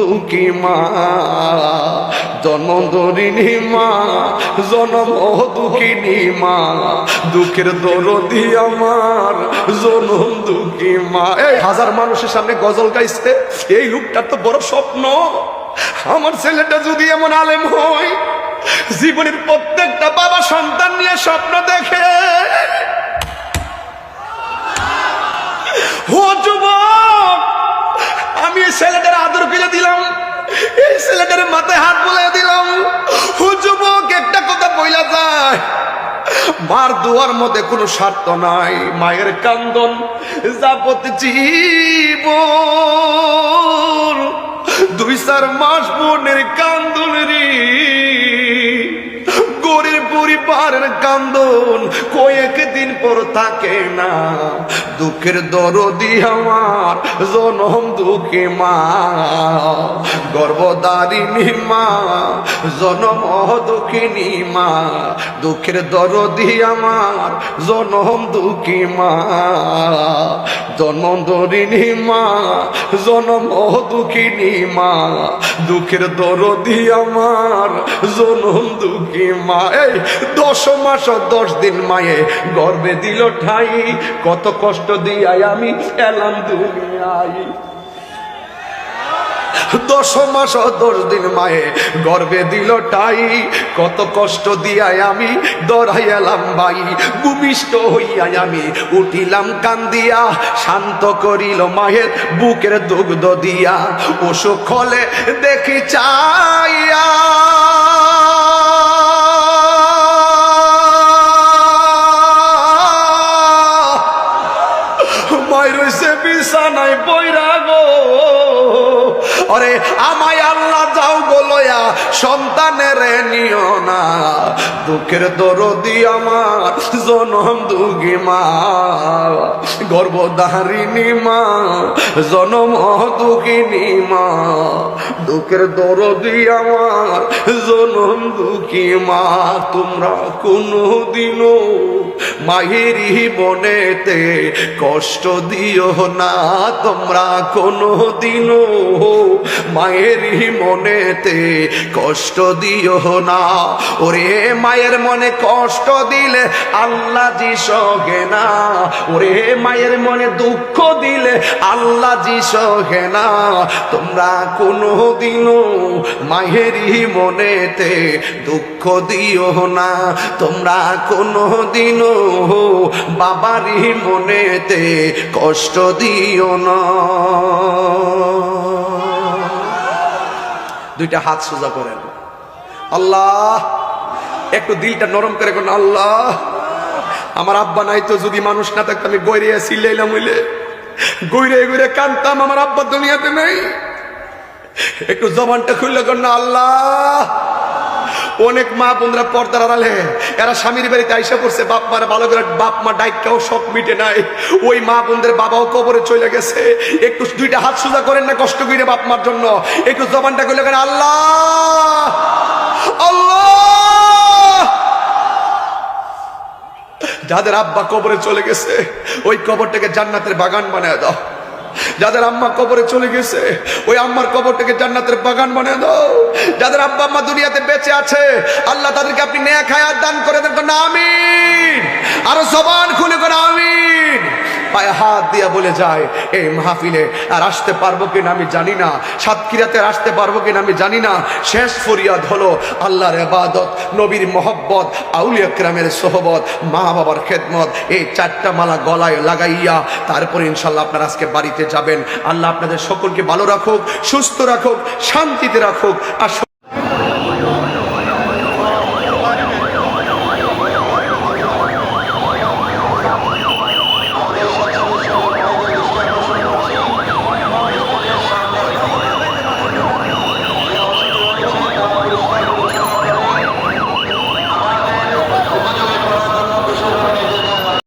দুঃখী মা জনদরিণী মা, জনম দুঃখিনী মা, দুঃখের দরদি আমার, জনম দুঃখী মা। এই হাজার মানুষের সামনে গজল গাইছে, এই লোকটার তো বড় স্বপ্ন। আমার ছেলেটা যদি এমন আলেম হয়, জীবনের প্রত্যেকটা বাবা সন্তান নিয়ে স্বপ্ন দেখে। ছেলেটার মাথায় হাত বুলাই দিলাম। ও যুবক, একটা কথা বইলা যায়। মার দুয়ার মধ্যে কোনো স্বার্থ নাই। মায়ের কান্দন যাবত জীব দুই চার মাস বোনের কান্দন রে। গরিব পরিবারের কান্দন। দিন পর থাকে না। দুঃখের দরদি আমার, জনম দুঃখী মা। গর্ভদারিণী মা, জনম দুঃখিনী মা। দুঃখের দরদি আমার, জনম দুঃখী মা। জন্ম দরিণী মা, জনম দুঃখিনী মা। দুঃখের দরদি আমার, জনম দুঃখী মা। এই দশ মাস দশ দিন মায়ে গর্বে দিল ঠাই। কত কষ্ট দিয়াই আমি এলাম দুনিয়ায়। দশ মাস দশ দিন মায়ে গর্বে দিল টাই কত কষ্ট দিয়াই আমি দরাই এলাম ভাই। ভূমিষ্ঠ হইয়াই আমি উঠিলাম কান্দিয়া, শান্ত করিল মায়ের বুকের দুগ্ধ দিয়া। অসুখ হলে দেখি চাইয়া। বিছানায় বৈরাগ অরে আমায় আল্লাহ সন্তানের নিও না। দুঃখের দরদি আমার, জনম দুগি মা। গর্ভধারিণী মা, জনম দুঃখিনী মা। দুঃখের দরদি আমার, জনম দুঃখী মা। তোমরা কোনো দিনও মাহিরি বনেতে কষ্ট দিও না। তোমরা কোনো দিনও মায়েরই মনেতে কষ্ট দিও না। ওরে মায়ের মনে কষ্ট দিলে আল্লাহ জি সহে না। ওরে মায়ের মনে দুঃখ দিলে আল্লাহ জি সহে না। তোমরা কোনো দিনও মায়েরই মনেতে দুঃখ দিও না। তোমরা কোনো দিনও বাবারই মনেতে কষ্ট দিও না। দুইটা হাত সোজা করেন। আল্লাহ, একটু দিলটা নরম করে কোন আল্লাহ। আমার আব্বা নাই তো, যদি মানুষ না থাকতো আমি গৈরিয়া সিলাইলাম হইলে। গইরে গইরে কানতাম, আমার আব্বা দুনিয়াতে নাই। একটু জবানটা খুললে কোন আল্লাহ। অনেক মা বোনরা পর্দার আড়ালে, এরা স্বামীর বাড়িতে আইসা করছে বাপ মারা ভালো করে, বাপ মা ডাইকাও সব মিটে নাই। ওই মা বোনদের বাবাও কবরে চলে গেছে। একটু দুইটা হাত সোজা করেন না কষ্ট করে বাপ মার জন্য। একটু জবানটা করলে কেন আল্লাহ! যাদের আব্বা কবরে চলে গেছে, ওই কবরটাকে জান্নাতের বাগান বানায় দাও। যাদের আম্মা কবরে চলে গেছে, ওই আম্মার কবরটাকে জান্নাতের বাগান বানিয়ে দাও। যাদের আব্বা আম্মা দুনিয়াতে বেঁচে আছে, আল্লাহ তাদেরকে আপনি নেয়া খায়াত দান করে দেন আমিন। আরও জবান খুলে করে আমিন। পায়ে হাত দিয়া বলে যায়, এই মাহফিলে আর আসতে পারব কিনা আমি জানি না। সাতক্ষীরাতে আসতে পারব কিনা আমি জানি না। শেষ ফরিয়াদ হলো আল্লাহর এবাদত নবীর মহব্বত, আউলিয়া ক্রামের সোহবত মা বাবার খেদমত। এই চারটা মালা গলায় লাগাইয়া তারপরে ইনশাল্লাহ আপনারা আজকে বাড়িতে যাবেন। আল্লাহ আপনাদের সকলকে ভালো রাখুক, সুস্থ রাখুক, শান্তিতে রাখুক। আর